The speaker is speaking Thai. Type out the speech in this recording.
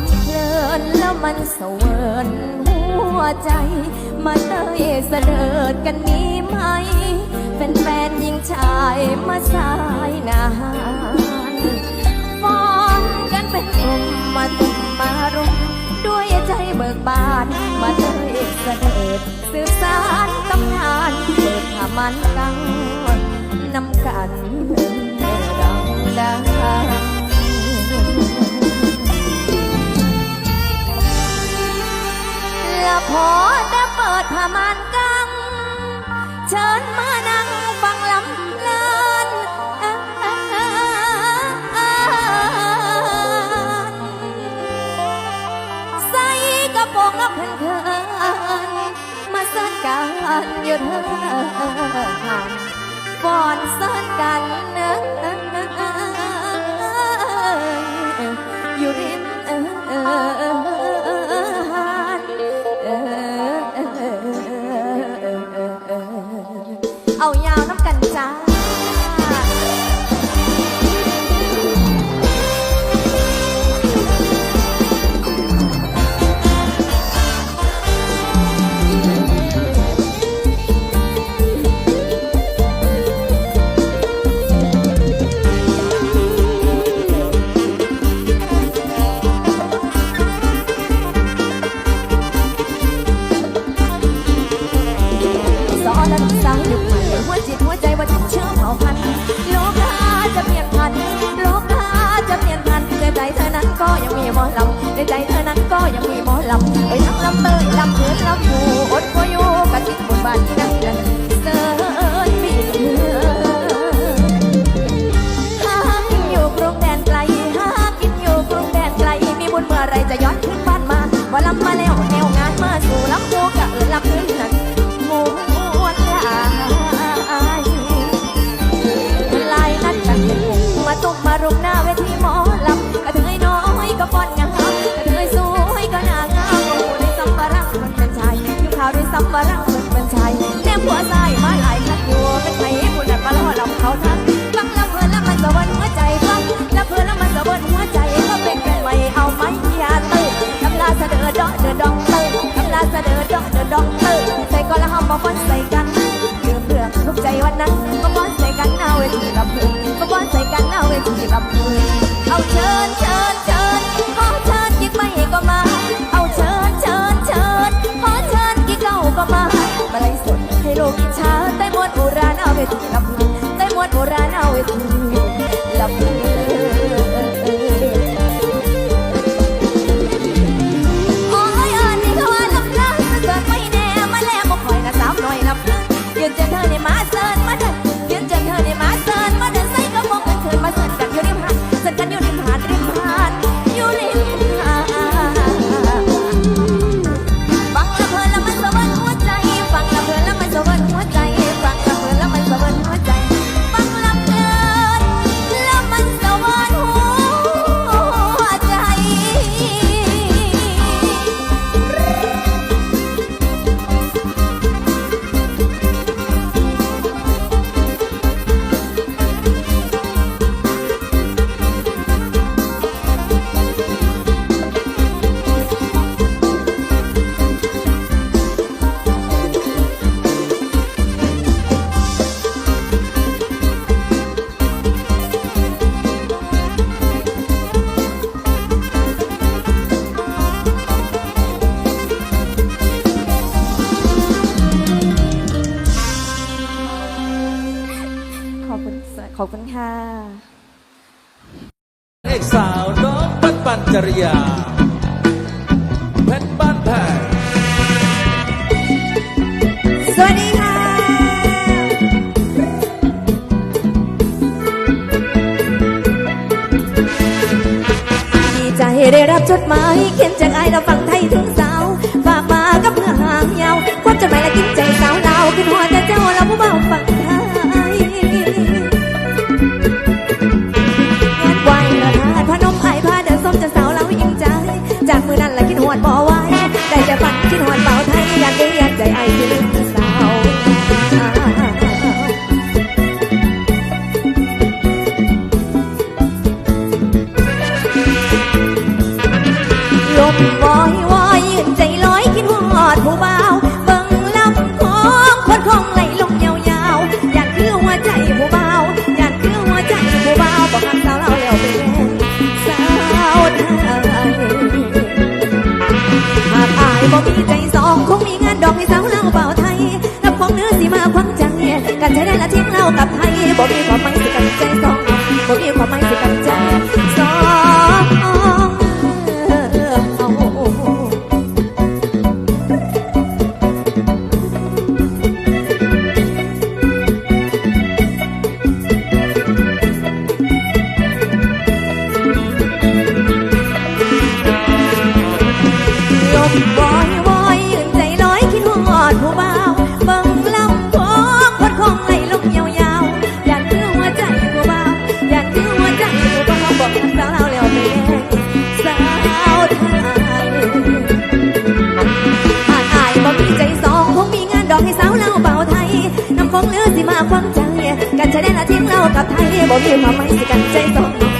ำเพลินแล้วมันเสวยหัวใจ มาเตยเสดิดกันมีไหม เป็นแฟนหญิงชายมาสายนานฟ้อนกันเป็นกลุ่มมาตุ่มมารุมด้วยใจเบิกบาน มาเตยเสดิดสืบสารตำนานเปิดผ้ามันกังนำกัน นกันอยู่เธอหันฟ้อนเสิร์นกันเนอะอยู่ริมเออเออเออหันเอายาวน้ำ ข่ารังมันเป็นชายแนมหัวใจมาหลายทักอยู่เป็นใครให้ผู้นั้นมาล่อลำเขาทักฟังลำเพลินแล้วมันสะบัดหัวใจฟังลำเพลินแล้วมันสะบัดหัวใจก็เป็นกันใหม่เอาไหมอย่าตื่นกำลาเสดอดอกเดอดองตื่นกำลาเสดอดอกเดอดองตื่นใส่ก่อนแล้วห้องมาฟ้อนใส่กันลืมเรื่องทุกใจวันนั้นมาฟ้อนใส่กันหน้าเวทีลำเพลินมาฟ้อนใส่กันหน้าเวทีลำเพลินเอาเชิญเชิญ ราหน้าเวทีล อกสาวน้องปันปันจริยาเพชรบ้านแพงสวัสดีค่ะ ดีใจได้รับจดหมายเขียนจากไอ้เราฟังไทยถึงสาว ฝากมากับเพื่อหางยาวความจดหมายและกินใจสาวดาขึ้นหัว มาควาใจ กันชะแดนละทิ้งเรากับไทยบ่มีความหมายสิกันใจสง